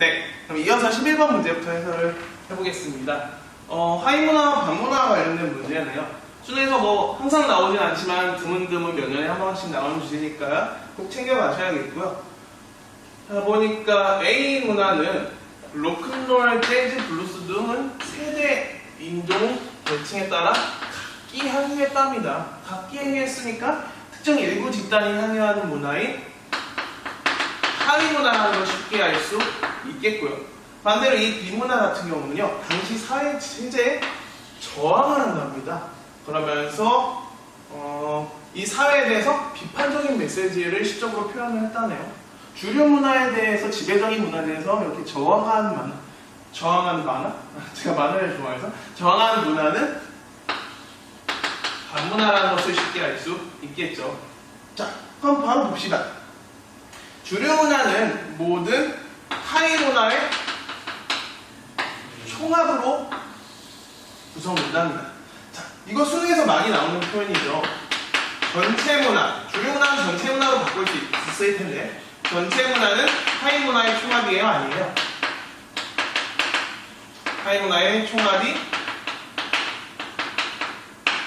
네, 그럼 이어서 11번 문제부터 해설을 해보겠습니다. 어, 하이문화와 반문화와 관련된 문제네요. 수능에서 뭐 항상 나오진 않지만 드문드문 몇 년에 한 번씩 나오는 주제니까 꼭 챙겨가셔야겠고요. 자, 보니까 A 문화는 로큰롤, 재즈, 블루스 등은 세대, 인종, 계층에 따라 각기 향유했답니다. 각기 향유했으니까 특정 일부 집단이 향유하는 문화인 하위 문화라는 걸 쉽게 알 수 있겠고요. 반대로 이 비문화 같은 경우는요, 당시 사회 체제에 저항을 한답니다. 그러면서 어, 이 사회에 대해서 비판적인 메시지를 시적으로 표현을 했다네요. 주류 문화에 대해서 지배적인 문화에 대해서 이렇게 저항하는 만화, 저항하는 만화? 제가 만화를 좋아해서 저항하는 문화는 반문화라는 것을 쉽게 알 수 있겠죠. 자, 그럼 바로 봅시다. 주류 문화는 모든 타이 문화의 총합으로 구성된답니다. 자, 이거 수능에서 많이 나오는 표현이죠. 전체 문화, 주류 문화는 전체 문화로 바꿀 수 있을 텐데, 전체 문화는 타이 문화의 총합이에요, 아니에요? 타이 문화의 총합이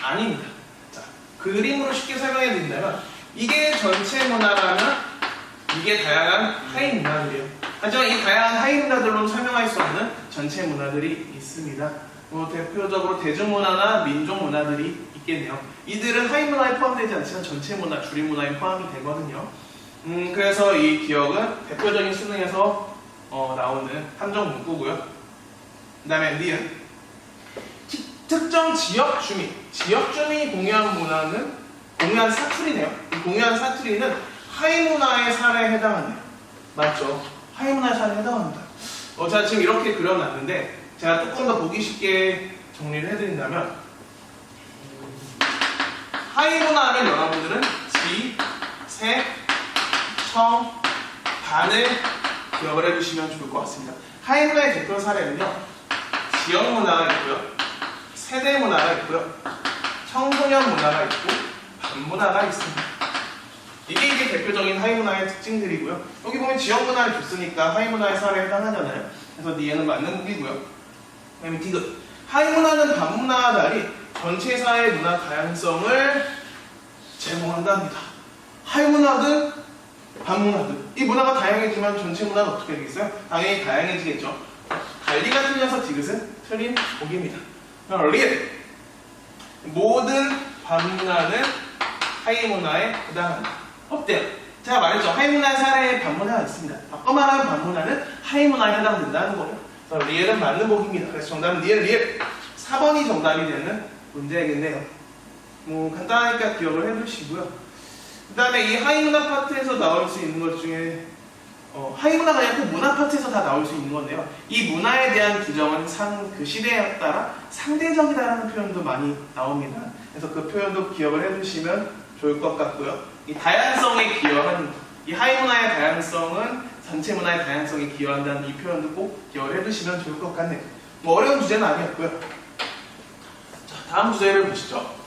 아닙니다. 자, 그림으로 쉽게 설명해 드린다면, 이게 전체 문화라면 이게 다양한 하위 문화들이에요. 하지만 이 다양한 하위 문화들로 설명할 수 없는 전체 문화들이 있습니다. 뭐 대표적으로 대중문화나 민족문화들이 있겠네요. 이들은 하위 문화에 포함되지 않지만 전체 문화, 주류 문화에 포함이 되거든요. 음, 그래서 이 기억은 대표적인 수능에서 어, 나오는 함정 문구고요. 그 다음에 니은 티- 특정 지역 주민, 지역 주민이 공유한 문화는 공유한 사투리네요. 이 공유한 사투리는 하위 문화의 사례에 해당하네요. 맞죠? 하위 문화의 사례에 해당합니다. 어, 제가 지금 이렇게 그려놨는데 제가 조금 더 보기 쉽게 정리를 해드린다면 하위 문화는 여러분들은 지, 세, 청, 반을 기억을 해주시면 좋을 것 같습니다. 하위 문화의 대표 사례는요. 지역 문화가 있고요. 세대 문화가 있고요. 청소년 문화가 있고 반 문화가 있습니다. 이게 이게 대표적인 하위 문화의 특징들이고요. 여기 보면 지역 문화를 줬으니까 하위 문화의 사례에 해당하잖아요. 그래서 니에는 맞는 곡이고요. 그다음에 디귿. 하위 문화는 반문화와 달리 전체 사회의 문화 다양성을 제공한답니다. 하위 문화든 반문화든 이 문화가 다양해지면 전체 문화는 어떻게 되겠어요? 당연히 다양해지겠죠. 달리가 틀려서 디귿은 틀린 곡입니다. 리얼. 모든 반문화는 하위 문화에 해당한다. 어때요? 제가 말했죠. 하위 문화 사례에 반문화가 있습니다. 아까 말한 반문화는 하위 문화에 해당된다는 거예요. 그래서 리얼은 맞는 곡입니다. 그래서 정답은 리얼, 리얼. 4번이 정답이 되는 문제겠네요. 뭐 간단하니까 기억을 해두시고요. 그 다음에 이 하위 문화 파트에서 나올 수 있는 것 중에 어, 하위 문화가 아니라 그 문화 파트에서 다 나올 수 있는 건데요. 이 문화에 대한 규정은 상, 그 시대에 따라 상대적이다라는 표현도 많이 나옵니다. 그래서 그 표현도 기억을 해두시면 좋을 것 같고요. 이 다양성에 기여하는 이 하위 문화의 다양성은 전체 문화의 다양성에 기여한다는 이 표현도 꼭 기억을 해두시면 좋을 것 같네요. 뭐 어려운 주제는 아니었고요. 자, 다음 주제를 보시죠.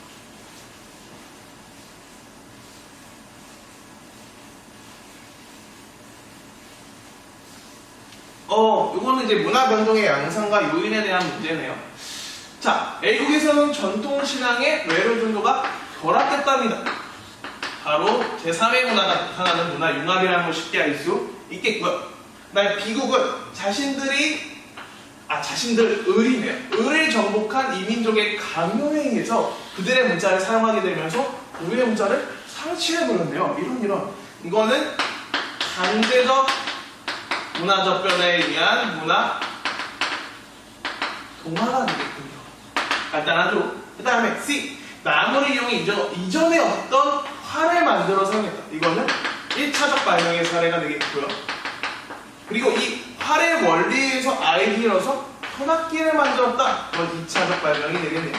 어, 이거는 이제 문화 변동의 양상과 요인에 대한 문제네요. 자, 애국에서는 전통 신앙의 외로 정도가 결합됐답니다. 바로 제3의 문화가 나타나는 문화 융합이라는 걸 쉽게 알 수 있겠고요. 그다음에 비국은 자신들이 아 자신들 을이네요. 을을 정복한 이민족의 강요에 의해서 그들의 문자를 사용하게 되면서 우리의 문자를 상실해 버렸네요. 이런 이런 이거는 강제적 문화적 변화에 의한 문화 동화가 되겠군요. 간단하죠? 그 다음에 C. 나무를 이용해 이전, 이전에 어떤 활을 만들어 사용했다. 이거는 1차적 발명의 사례가 되겠고요. 그리고 이 활의 원리에서 아이디어로서 현악기를 만들었다. 그건 2차적 발명이 되겠네요.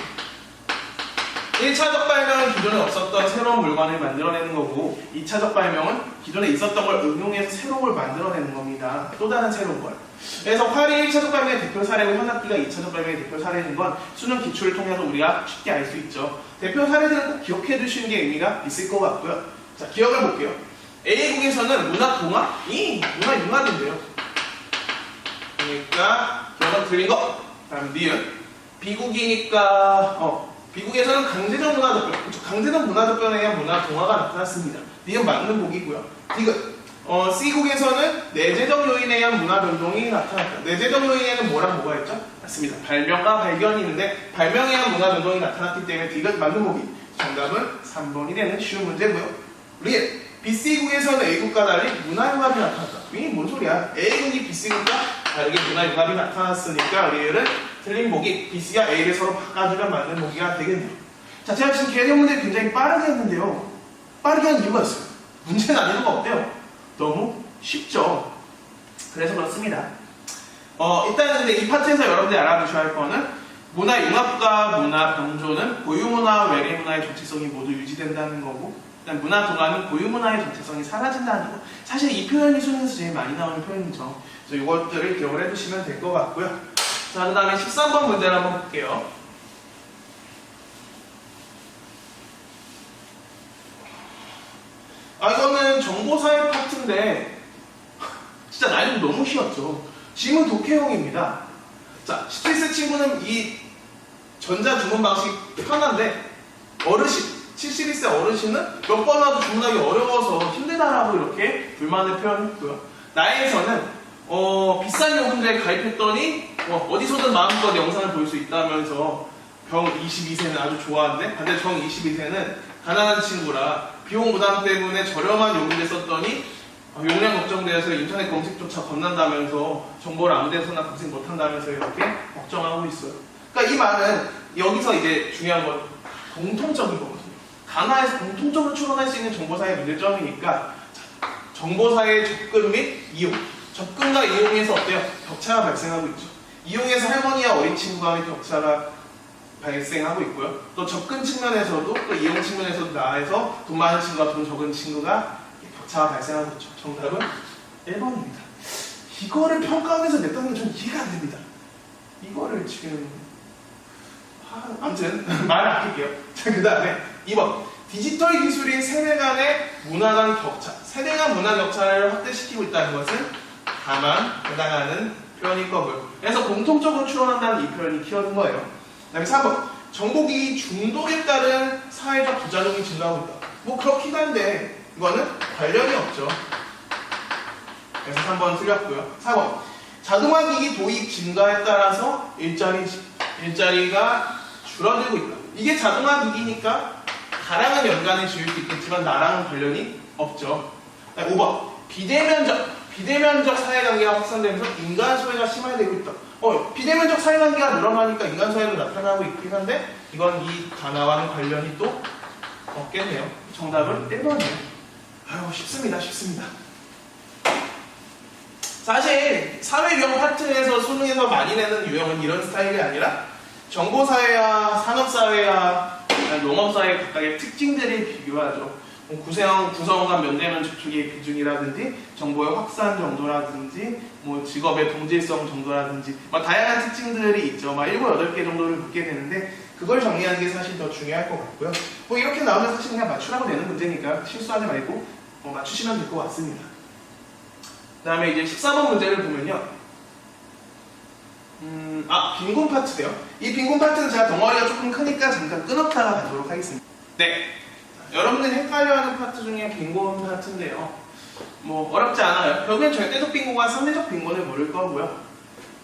1차적 발명은 기존에 없었던 새로운 물건을 만들어내는 거고 2차적 발명은 기존에 있었던 걸 응용해서 새로운 걸 만들어내는 겁니다. 또 다른 새로운 걸. 그래서 활이 1차적 발명의 대표 사례고 현악기가 2차적 발명의 대표 사례인 건 수능 기출을 통해서 우리가 쉽게 알 수 있죠. 대표 사례들은 꼭 기억해 두시는 게 의미가 있을 것 같고요. 자, 기억을 볼게요. A국에서는 문화 동화이 문화 융합인데요. 그러니까 저건 틀린 거. 다음 니은. 비국이니까 어 비국에서는 강제적 문화적변, 그쵸? 강제적 문화적변에 의한 문화 동화가 나타났습니다. 니은 맞는 복이고요. 디귿. 어, C국에서는 내재적 요인에 의한 문화 변동이 나타났다. 내재적 요인에는 뭐랑 뭐가 있죠? 맞습니다. 발명과 발견이 있는데 발명에 의한 문화 변동이 나타났기 때문에 디귿 맞는 복이. 정답은 3번이 되는 쉬운 문제고요. 리을. BC국에서는 A국과 달리 문화융합이 나타났다. 이게 뭔 소리야? A국이 BC국과 다르게 문화융합이 나타났으니까 리을은 틀린 복이 BC와 A를 서로 바꿔주면 맞는 보기가 되겠네요. 자, 제가 지금 개념 문제 굉장히 빠르게 했는데요. 빠르게 한 이유가 있어요. 문제는 안 이유가 어때요? 너무 쉽죠. 그래서 그렇습니다. 어, 일단 근데 이 파트에서 여러분들이 알아두셔야 할 거는 문화 융합과 문화 병조는 고유 문화와 외래 문화의 정체성이 모두 유지된다는 거고 일단 문화 동화는 고유 문화의 정체성이 사라진다는 거. 사실 이 표현이 수능에서 제일 많이 나오는 표현이죠. 그래서 이것들을 기억을 해두시면 될 것 같고요. 자, 그 다음에 13번 문제를 한번 볼게요. 아, 이거는 정보사회 파트인데, 진짜 난이도 너무 쉬웠죠. 지문 독해형입니다. 자, 17세 친구는 이 전자 주문 방식이 편한데, 어르신, 71세 어르신은 몇 번 와도 주문하기 어려워서 힘들다라고 이렇게 불만을 표현했고요. 나에서는 어, 비싼 요금제에 가입했더니 어, 어디서든 마음껏 영상을 볼 수 있다면서 병 22세는 아주 좋아하는데 반대 정 22세는 가난한 친구라 비용 부담 때문에 저렴한 요금제 썼더니 어, 용량 걱정되어서 인터넷 검색조차 겁난다면서 정보를 아무 데서나 검색 못한다면서 이렇게 걱정하고 있어요. 그러니까 이 말은 여기서 이제 중요한 건 공통적인 거거든요. 가나에서 공통적으로 추론할 수 있는 정보사의 문제점이니까 자, 정보사의 접근 및 이용 접근과 이용에서 어때요? 격차가 발생하고 있죠. 이용에서 할머니와 어린 친구 간의 격차가 발생하고 있고요. 또 접근 측면에서도 또 이용 측면에서도 나에서 돈 많은 친구와 돈 적은 친구가 격차가 발생하고 있죠. 정답은 1번입니다. 이거를 평가원에서 냈다는 게좀 이해가 안 됩니다. 이거를 지금 아, 아무튼 말을 아낄게요. 자, 그 다음에 2번 디지털 기술인 세대 간의 문화 간 격차 세대 간 문화 격차를 확대시키고 있다는 것은 다만 해당하는 표현일 거고요. 그래서 공통적으로 추론한다는 이 표현이 키워든 거예요. 그 다음에 4번 정보기 중독에 따른 사회적 부작용이 증가하고 있다. 뭐 그렇긴 한데 이거는 관련이 없죠. 그래서 3번 틀렸고요. 4번 자동화 기기 도입 증가에 따라서 일자리, 일자리가 줄어들고 있다. 이게 자동화 기기니까 가랑은 연관을 지을 수 있겠지만 나랑은 관련이 없죠. 5번 비대면적 비대면적 사회관계가 확산되면서 인간 소외가 심화되고 있다. 어, 비대면적 사회관계가 늘어나니까 인간 소외도 나타나고 있긴 한데 이건 이 단어와는 관련이 또 없겠네요. 정답은 1번이에요. 아유 쉽습니다, 쉽습니다. 사실 사회 유형 파트에서 수능에서 많이 내는 유형은 이런 스타일이 아니라 정보사회와 산업사회와 농업사회 각각의 특징들을 비교하죠. 뭐 구성, 구성과 면대면 접촉의 비중이라든지 정보의 확산 정도라든지 뭐 직업의 동질성 정도라든지 막 다양한 특징들이 있죠. 막 7, 8개 정도를 묻게 되는데 그걸 정리하는 게 사실 더 중요할 것 같고요. 뭐 이렇게 나오면 사실 그냥 맞추라고 내는 문제니까 실수하지 말고 어, 맞추시면 될 것 같습니다. 그 다음에 이제 14번 문제를 보면요. 음, 아, 빈곤 파트래요. 이 빈곤 파트는 제가 덩어리가 조금 크니까 잠깐 끊었다가 가도록 하겠습니다. 네. 여러분들이 헷갈려하는 파트 중에 빈곤 파트인데요. 뭐 어렵지 않아요. 결국엔 절대적 빈곤과 상대적 빈곤을 모를 거고요.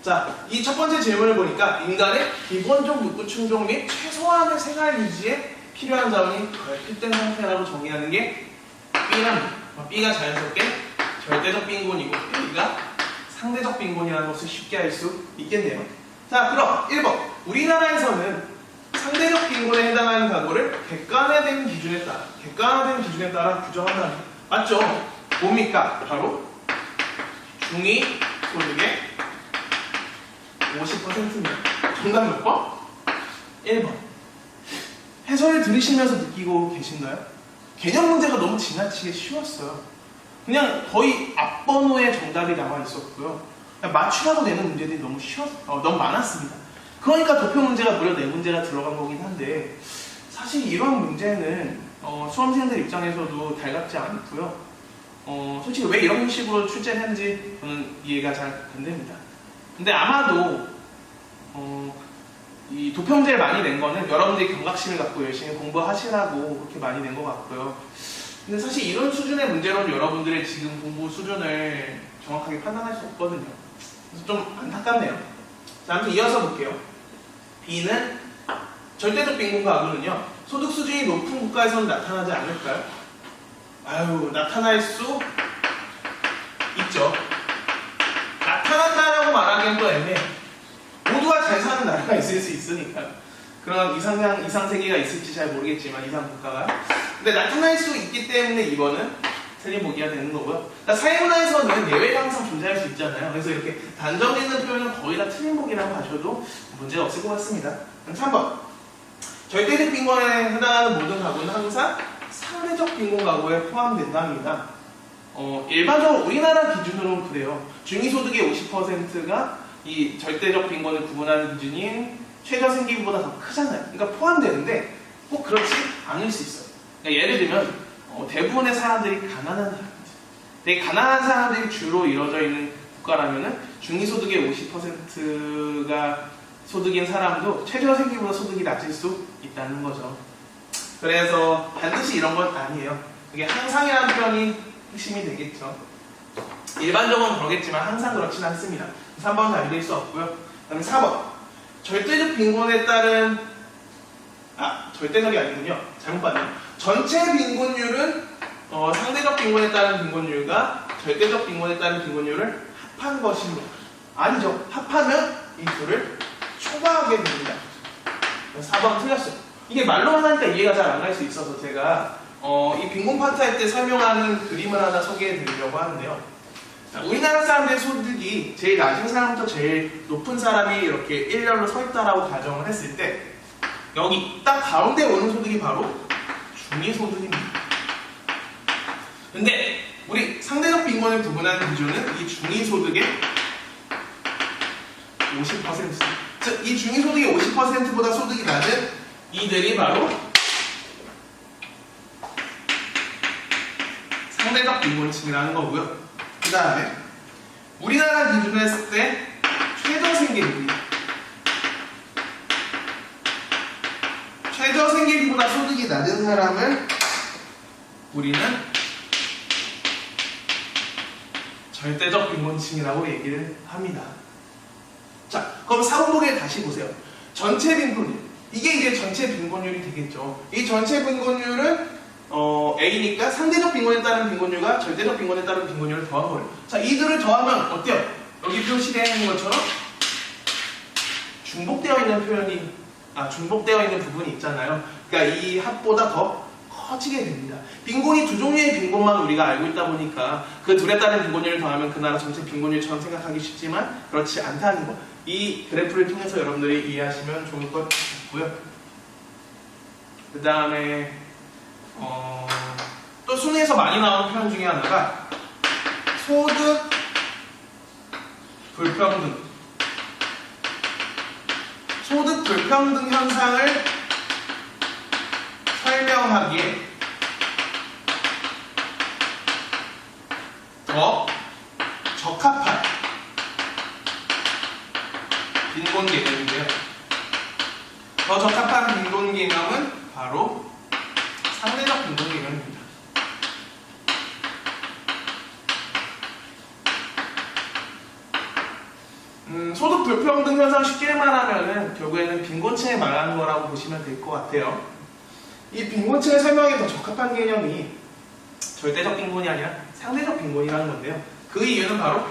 자, 이 첫 번째 질문을 보니까 인간의 기본적 욕구 충족 및 최소한의 생활 유지에 필요한 자원이 결핍된 상태라고 정의하는 게 B랍니다. 어, B가 자연스럽게 절대적 빈곤이고 B가 상대적 빈곤이라는 것을 쉽게 알 수 있겠네요. 자, 그럼 1번. 우리나라에서는 상대적 빈곤에 해당하는 가구를 객관화된 기준에 따라 객관화된 기준에 따라 규정한다는 거 맞죠? 뭡니까? 바로 중위 소득의 50%입니다. 정답 몇 번? 1번. 해설을 들으시면서 느끼고 계신가요? 개념 문제가 너무 지나치게 쉬웠어요. 그냥 거의 앞번호에 정답이 나와 있었고요. 맞추라고 내는 문제들이 너무 쉬웠, 어, 너무 많았습니다. 그러니까 도표 문제가 무려 네 문제가 들어간 거긴 한데 사실 이런 문제는 어, 수험생들 입장에서도 달갑지 않고요. 어, 솔직히 왜 이런 식으로 출제했는지 저는 이해가 잘 안 됩니다. 근데 아마도 어, 이 도평제를 많이 낸 거는 여러분들이 경각심을 갖고 열심히 공부하시라고 그렇게 많이 낸 것 같고요. 근데 사실 이런 수준의 문제로는 여러분들의 지금 공부 수준을 정확하게 판단할 수 없거든요. 그래서 좀 안타깝네요. 자, 아무튼 이어서 볼게요. B는 절대적 빈곤 가구는요. 소득 수준이 높은 국가에서는 나타나지 않을까요? 아유, 나타날 수 있죠. 나타난다라고 말하기엔 또 애매해. 모두가 잘 사는 나라가 있을 수 있으니까. 그런 이상, 이상 세계가 있을지 잘 모르겠지만, 이상 국가가. 근데 나타날 수 있기 때문에 이번은 틀림보기가 되는 거고요. 그러니까 사회문화에서는 예외가 항상 존재할 수 있잖아요. 그래서 이렇게 단정 짓는 표현은 거의 다 틀림보기라고 하셔도 문제가 없을 것 같습니다. 그럼 3번. 절대적 빈곤에 해당하는 모든 가구는 항상 상대적 빈곤 가구에 포함된답니다. 어, 일반적으로 우리나라 기준으로는 그래요. 중위소득의 50%가 이 절대적 빈곤을 구분하는 기준인 최저생계비보다 더 크잖아요. 그러니까 포함되는데 꼭 그렇지 않을 수 있어요. 그러니까 예를 들면 어, 대부분의 사람들이 가난한 사람들, 되게 가난한 사람들이 주로 이루어져 있는 국가라면은 중위소득의 50%가 소득인 사람도 최저 생계보다 소득이 낮을 수 있다는 거죠. 그래서 반드시 이런 건 아니에요. 이게 항상이라는 표현이 핵심이 되겠죠. 일반적으로는 그러겠지만 항상 그렇진 않습니다. 3번 답이 될수 없고요. 그 다음에 4번. 절대적 빈곤에 따른 아 절대적이 아니군요. 잘못 봤네요. 전체 빈곤율은 어, 상대적 빈곤에 따른 빈곤율과 절대적 빈곤에 따른 빈곤율을 합한 것입니다. 아니죠. 합하면 이 둘을 초과하게 됩니다. 4번 틀렸어요. 이게 말로만 하니까 이해가 잘 안 갈 수 있어서 제가 어, 이 빈곤 파트 할 때 설명하는 그림을 하나 소개해 드리려고 하는데요. 자, 우리나라 사람들의 소득이 제일 낮은 사람부터 제일 높은 사람이 이렇게 일렬로 서 있다라고 가정을 했을 때 여기 딱 가운데 오는 소득이 바로 중위소득입니다. 근데 우리 상대적 빈곤을 구분하는 기준은 이 중위소득의 50%. 즉, 이 중위소득의 50%보다 소득이 낮은 이들이 바로 상대적 빈곤층이라는 거고요. 그 다음에 우리나라 기준으로 했을 때 최저생계비 최저 생계비보다 소득이 낮은 사람을 우리는 절대적 빈곤층이라고 얘기를 합니다. 자, 그럼 사본보기를 다시 보세요. 전체 빈곤율. 이게 이제 전체 빈곤율이 되겠죠. 이 전체 빈곤율은 어, A니까 상대적 빈곤에 따른 빈곤율과 절대적 빈곤에 따른 빈곤율을 더한 거예요. 자, 이들을 더하면 어때요? 여기 표시되어 있는 것처럼 중복되어 있는 표현이, 아, 중복되어 있는 부분이 있잖아요. 그러니까 이 합보다 더 커지게 됩니다. 빈곤이 두 종류의 빈곤만 우리가 알고 있다 보니까 그 둘에 따른 빈곤율을 더하면 그 나라 전체 빈곤율처럼 생각하기 쉽지만 그렇지 않다는 거. 이 그래프를 통해서 여러분들이 이해하시면 좋을 것 같고요. 그 다음에 어, 또 순위에서 많이 나오는 표현 중에 하나가 소득 불평등. 불평등 현상을 설명하기에 더 적합한 빈곤 개념인데요. 더 적합한 빈곤 개념은 바로 상대적 빈곤 개념입니다. 음, 소득 불평등 현상 쉽게 말하면은 결국에는 빈곤층에 말하는 거라고 보시면 될 것 같아요. 이 빈곤층을 설명하기 더 적합한 개념이 절대적 빈곤이 아니라 상대적 빈곤이라는 건데요. 그 이유는 바로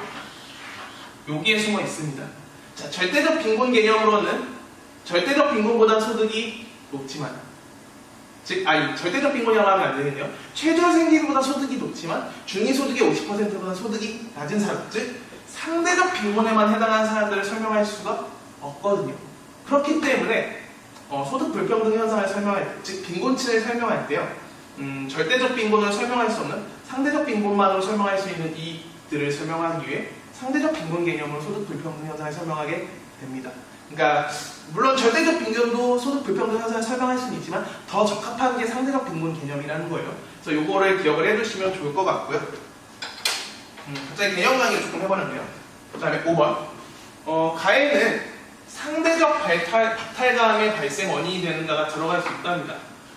여기에 숨어 있습니다. 자, 절대적 빈곤 개념으로는 절대적 빈곤보다 소득이 높지만 즉, 아니, 절대적 빈곤이라고 하면 안 되겠네요. 최저 생계비보다 소득이 높지만 중위 소득의 50%보다 소득이 낮은 사람, 즉 상대적 빈곤에만 해당하는 사람들을 설명할 수가 없거든요. 그렇기 때문에 어, 소득 불평등 현상을 설명할 때, 즉 빈곤층을 설명할 때요. 음, 절대적 빈곤을 설명할 수 없는 상대적 빈곤만으로 설명할 수 있는 이들을 설명하기 위해 상대적 빈곤 개념으로 소득 불평등 현상을 설명하게 됩니다. 그러니까 물론 절대적 빈곤도 소득 불평등 현상을 설명할 수는 있지만 더 적합한 게 상대적 빈곤 개념이라는 거예요. 그래서 이거를 기억을 해두시면 좋을 것 같고요. 음, 갑자기 개념 강의를 조금 해버렸네요. 그 다음에 5번. 어, 가해는 상대적 발탈, 박탈감의 발생 원인이 되는가가 들어갈 수 있답니다.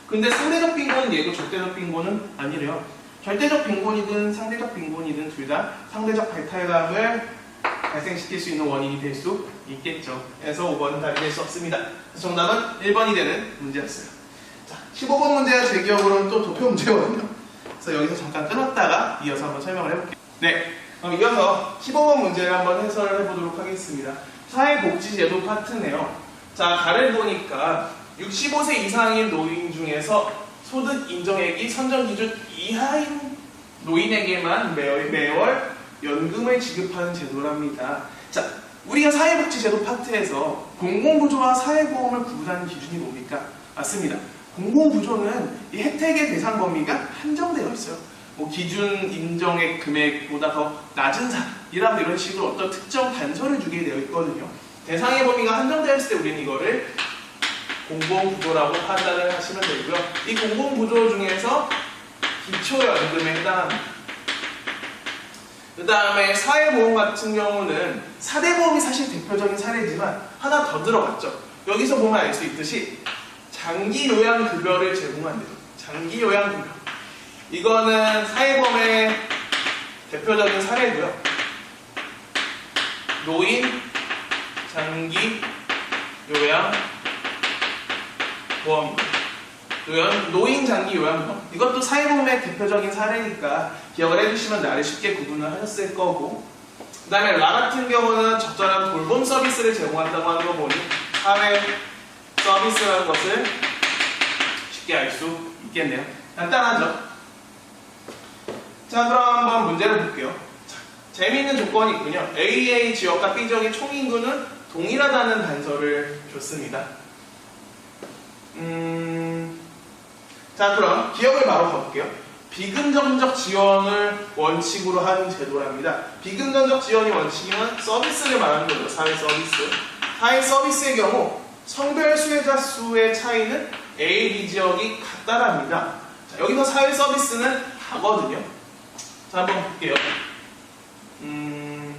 근데 상대적 빈곤은 얘고 절대적 빈곤은 아니래요. 절대적 빈곤이든 상대적 빈곤이든 둘 다 상대적 발탈감을 발생시킬 수 있는 원인이 될 수 있겠죠. 그래서 5번은 답이 될 수 없습니다. 정답은 1번이 되는 문제였어요. 자, 15번 문제가 제 기억으로는 또 도표 문제거든요. 그래서 여기서 잠깐 끊었다가 이어서 한번 설명을 해볼게요. 네, 그럼 이어서 15번 문제를 한번 해설을 해보도록 하겠습니다. 사회복지제도 파트네요. 자, 가를 보니까 65세 이상인 노인 중에서 소득 인정액이 선정 기준 이하인 노인에게만 매월, 매월 연금을 지급하는 제도랍니다. 자, 우리가 사회복지제도 파트에서 공공부조와 사회보험을 구분하는 기준이 뭡니까? 맞습니다. 공공부조는 이 혜택의 대상 범위가 한정되어 있어요. 뭐 기준 인정액 금액보다 더 낮은 사람이라고 이런 식으로 어떤 특정 단서를 주게 되어 있거든요. 대상의 범위가 한정되어 있을 때 우리는 이거를 공공부조라고 판단을 하시면 되고요. 이 공공부조 중에서 기초연금에 해당합니다. 그 다음에 사회보험 같은 경우는 사대보험이 사실 대표적인 사례지만 하나 더 들어갔죠. 여기서 보면 알 수 있듯이 장기 요양급여를 제공한대요. 장기 요양급여. 이거는 사회보험의 대표적인 사례고요. 노인 장기 요양 보험. 요양, 노인 장기 요양보험. 이것도 사회보험의 대표적인 사례니까 기억을 해주시면 나를 쉽게 구분을 하셨을 거고. 그 다음에 라 같은 경우는 적절한 돌봄 서비스를 제공한다고 하는 거 보니 사회 서비스라는 것을 쉽게 알 수 있겠네요. 간단하죠 자 그럼 한번 문제를 볼게요 자, 재미있는 조건이 있군요 AA 지역과 B 지역의 총인구는 동일하다는 단서를 줬습니다 음... 자 그럼 기억을 바로 가볼게요. 비금전적 지원을 원칙으로 하는 제도랍니다. 비금전적 지원이 원칙이면 서비스를 말하는 거죠. 사회 서비스. 사회 서비스의 경우 성별 수혜자 수의 차이는 A, B 지역이 같다랍니다. 자, 여기서 사회 서비스는 다거든요. 자 한번 볼게요. 음,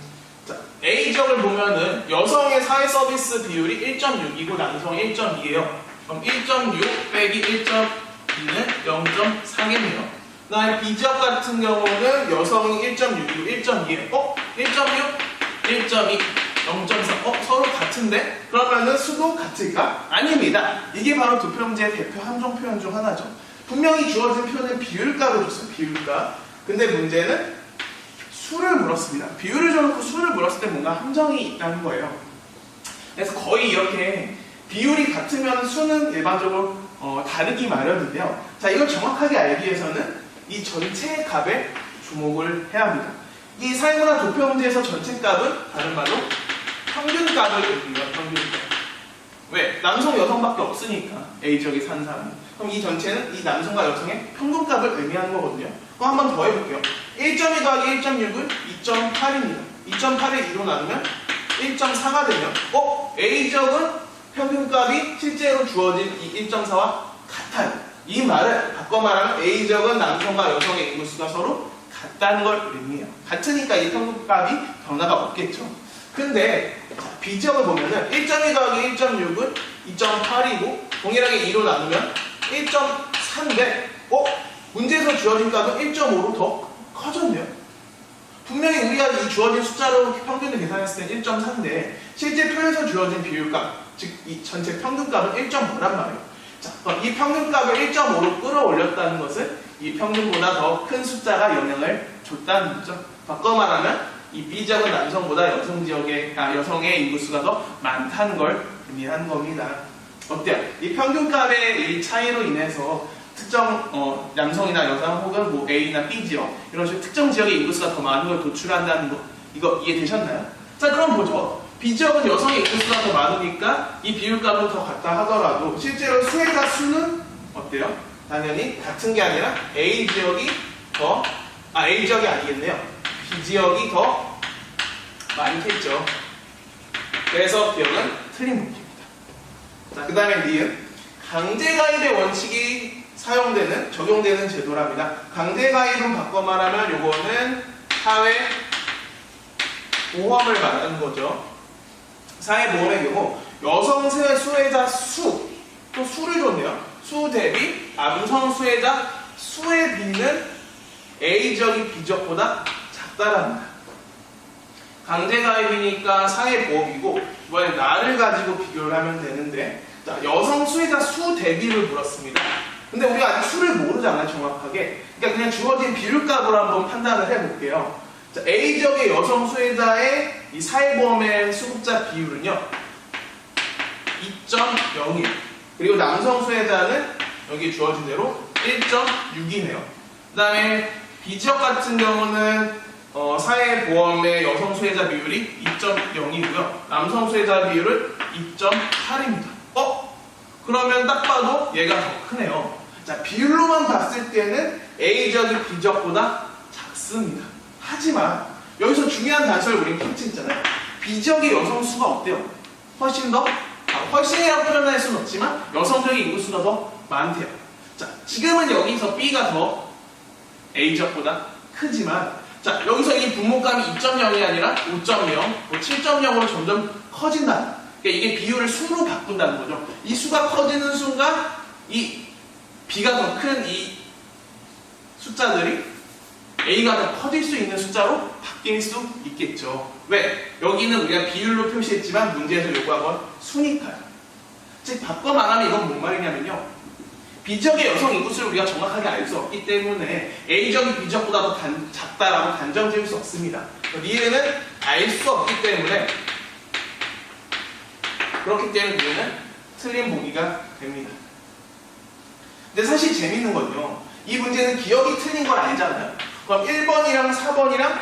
자, A 지역을 보면은 여성의 사회 서비스 비율이 1.6이고 남성이 1.2예요. 그럼 1.6 빼기 1.2는 0.3이네요. 그다음에 B지역 같은 경우는 여성이 1.6이고 1.2에 어? 1.6? 1.2 0.4 어? 서로 같은데? 그러면은 수도 같을까? 아닙니다. 이게 바로 도표문제의 대표 함정 표현 중 하나죠. 분명히 주어진 표현은 비율가로 줬어요. 비율가. 근데 문제는 수를 물었습니다. 비율을 줘놓고 수를 물었을 때 뭔가 함정이 있다는 거예요. 그래서 거의 이렇게 비율이 같으면 수는 일반적으로 어, 다르기 마련인데요. 자, 이걸 정확하게 알기 위해서는 이 전체 값에 주목을 해야 합니다. 이 사회문화 도표 문제에서 전체 값은 다른 말로 평균 값을 의미해요. 평균 값. 왜? 남성, 여성밖에 없으니까 A 지역에 사는 사람은. 그럼 이 전체는 이 남성과 여성의 평균 값을 의미하는 거거든요. 그럼 한번 더 해볼게요. 1.2 더하기 1.6은 2.8입니다. 2.8을 2로 나누면 1.4가 되면 어? A 지역은 평균값이 실제로 주어진 이 1.4와 같아요. 이 말은 바꿔 말하면 A 지역은 남성과 여성의 인구수가 서로 같다는 걸 의미해요. 같으니까 이 평균값이 변화가 없겠죠. 근데 B 지역을 보면은 1.2 더하기 1.6은 2.8이고 동일하게 2로 나누면 1.3인데 어? 문제에서 주어진 값은 1.5로 더 커졌네요. 분명히 우리가 이 주어진 숫자로 평균을 계산했을 때 1.4인데 실제 표에서 주어진 비율값, 즉 이 전체 평균값은 1.5란 말이에요. 자, 이 평균값을 1.5로 끌어올렸다는 것은 이 평균보다 더 큰 숫자가 영향을 줬다는 거죠. 바꿔 말하면 이 B지역은 남성보다 여성 지역의 아, 여성의 인구수가 더 많다는 걸 의미하는 겁니다. 어때요? 이 평균값의 이 차이로 인해서 특정 어, 남성이나 여성 혹은 뭐 A나 B 지역 이런 식으로 특정 지역의 인구수가 더 많은 걸 도출한다는 거 이거 이해되셨나요? 자 그럼 보죠. B 지역은 여성의 인구수가 더 많으니까 이 비율값은 더 같다 하더라도 실제로 수혜자 수는 어때요? 당연히 같은 게 아니라 A 지역이 더 아 A 지역이 아니겠네요. B 지역이 더 많겠죠. 그래서 기억은 틀린 문제입니다. 자, 그 다음에 니은 강제가입의 원칙이 사용되는 적용되는 제도랍니다. 강제가입은 바꿔 말하면 요거는 사회 보험을 말하는 거죠. 사회보험의 경우 여성 수- 수혜자 수, 또 수를 줬네요. 수 대비 남성 수혜자 수의 비는 A적인 B적보다 작다랍니다. 강제가입이니까 사회보험이고 이번에 나를 가지고 비교를 하면 되는데 자, 여성 수혜자 수 대비를 물었습니다. 근데 우리가 아직 수를 모르잖아요 정확하게. 그러니까 그냥 주어진 비율값으로 한번 판단을 해볼게요. 자, A적의 여성 수혜자의 이 사회보험의 수급자 비율은요 2.01 그리고 남성 수혜자는 여기 주어진 대로 1.6이네요. 그 다음에 B지역 같은 경우는 어, 사회보험의 여성 수혜자 비율이 2.0이고요. 남성 수혜자 비율은 2.8입니다. 어? 그러면 딱 봐도 얘가 더 크네요. 자, 비율로만 봤을 때는 A적이 B적보다 작습니다. 하지만 여기서 중요한 단서를 우리는 캐치했잖아요. B적의 여성 수가 어때요? 훨씬 더 아, 훨씬이라고 표현할 수는 없지만 여성적인 인구수가 더 많대요. 자, 지금은 여기서 B가 더 A적보다 크지만 자, 여기서 이 분모감이 2.0이 아니라 5.0, 뭐 7.0으로 점점 커진다. 그러니까 이게 비율을 수로 바꾼다는 거죠. 이 수가 커지는 순간 이 B가 더 큰 이 숫자들이 A가 더 커질 수 있는 숫자로 바뀔 수 있겠죠. 왜? 여기는 우리가 비율로 표시했지만 문제에서 요구한 건 수니까요. 즉 바꿔 말하면 이건 뭔 말이냐면요. B적의 여성 인구수를 우리가 정확하게 알 수 없기 때문에 A적이 B적보다 더 단- 작다라고 단정 지을 수 없습니다. 리에는 알 수 없기 때문에 그렇기 때문에 우리는 틀린 보기가 됩니다. 근데 사실 재밌는 건요. 이 문제는 기억이 틀린 걸 알잖아요. 그럼 1번이랑 4번이랑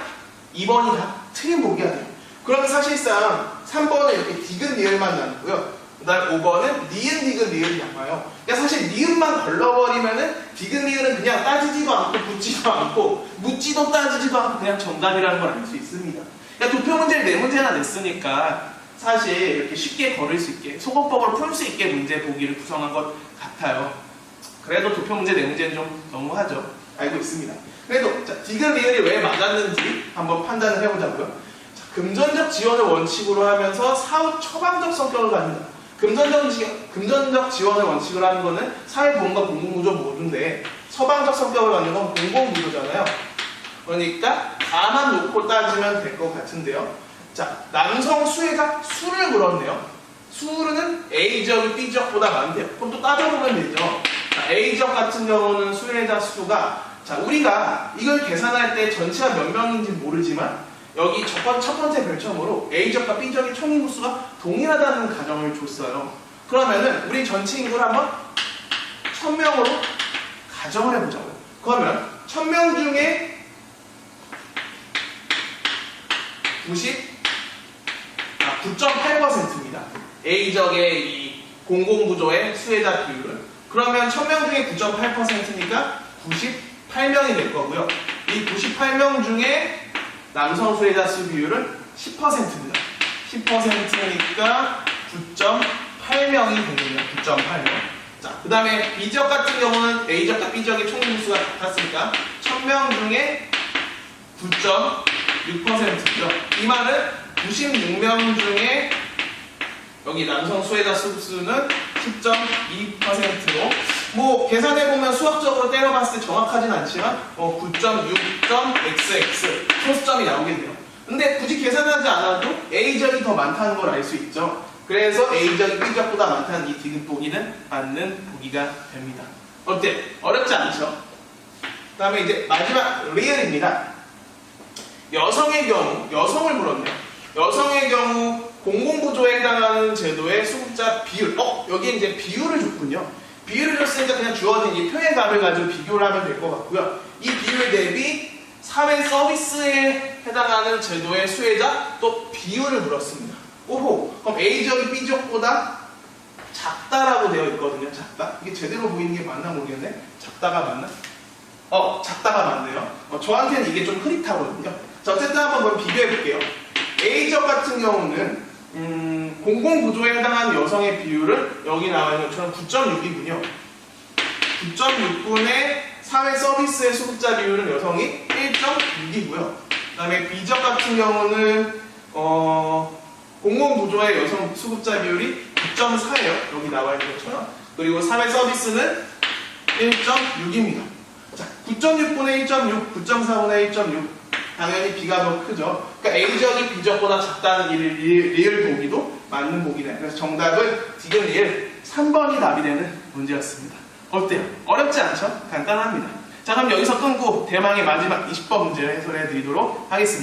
2번이 다 틀린 보기가 돼요. 그러면 사실상 3번은 이렇게 디귿 리을만 남고요. 그 다음 5번은 니은 디귿 리을이 남아요. 그러니까 사실 니은만 걸러버리면은 디귿 리을은 그냥 따지지도 않고 묻지도 않고 묻지도 따지지도 않고 그냥 정답이라는 걸 알 수 있습니다. 그러니까 도표 문제를 네 문제나 냈으니까 사실 이렇게 쉽게 걸을 수 있게 소거법으로 풀수 있게 문제 보기를 구성한 것 같아요. 그래도 도표 문제 네 문제는 좀 너무하죠. 알고 있습니다. 그래도 자, 디귿 리을이 왜 맞았는지 한번 판단을 해보자고요. 자, 금전적 지원을 원칙으로 하면서 사후 처방적 성격을 갖는다. 금전적, 지, 금전적 지원을 원칙으로 하는 거는 사회보험과 공공구조 모두인데 서방적 성격을 갖는 건 공공구조잖아요. 그러니까 다만 놓고 따지면 될 것 같은데요. 자, 남성 수혜자 수를 물었네요. 수는 A적이 B적보다 많대요. 그럼 또 따져보면 되죠. 자, A적 같은 경우는 수혜자 수가 자, 우리가 이걸 계산할 때 전체가 몇 명인지 모르지만 여기 첫, 번, 첫 번째 별점으로 A적과 B적의 총 인구수가 동일하다는 가정을 줬어요. 그러면은 우리 전체 인구를 한번 1000명으로 가정을 해보자고요. 그러면 1000명 중에 90, 아, 9.8%입니다. A적의 이 공공구조의 수혜자 비율은. 그러면 1000명 중에 9.8%니까 98명이 될 거고요. 이 98명 중에 남성 수혜자 수 비율은 10%입니다. 10%니까 9.8명이 되겠네요. 9.8명. 자, 그 다음에 B적 같은 경우는 A적과 B적의 총 인수가 같았으니까 1000명 중에 9.6%죠. 이 말은 96명 중에 여기 남성 수혜자 수는 10.2%로 뭐 계산해보면 수학적으로 때려봤을 때 정확하진 않지만 어, 9.6.xx 소수점이 나오겠네요. 근데 굳이 계산하지 않아도 A적이 더 많다는 걸 알 수 있죠. 그래서 A적이 B적보다 많다는 이 디귿 보기는 맞는 보기가 됩니다. 어때? 어렵지 않죠? 그 다음에 이제 마지막 리얼입니다. 여성의 경우, 여성을 물었네요. 여성의 경우 공공구조에 해당하는 제도의 수급자 비율. 어, 여기 이제 비율을 줬군요. 비율을 줬으니까 그냥 주어진 이 표의 값을 가지고 비교를 하면 될 것 같고요. 이 비율 대비 사회 서비스에 해당하는 제도의 수혜자 또 비율을 물었습니다. 오호, 그럼 A적이 B적보다 작다라고 되어 있거든요. 작다. 이게 제대로 보이는 게 맞나 모르겠네. 작다가 맞나? 어, 작다가 맞네요. 어, 저한테는 이게 좀 흐릿하거든요. 자, 어쨌든 한번 비교해 볼게요. A적 같은 경우는 음, 공공구조에 해당하는 여성의 비율은 여기 나와 있는 것처럼 9.6이군요. 9.6분의 사회 서비스의 수급자 비율은 여성이 1.6이고요. 그 다음에 B적 같은 경우는 어, 공공부조의 여성 수급자 비율이 9.4예요. 여기 나와 있는 것처럼. 그리고 사회 서비스는 1.6입니다. 자, 9.6분의 1.6, 9.4분의 1.6. 당연히 B가 더 크죠. 그러니까 A적이 B적보다 작다는 이 리을, 보기도 맞는 보기네요. 그래서 정답은 디귿 리을 3번이 답이 되는 문제였습니다. 어때요? 어렵지 않죠? 간단합니다. 자, 그럼 여기서 끊고 대망의 마지막 20번 문제를 해설해 드리도록 하겠습니다.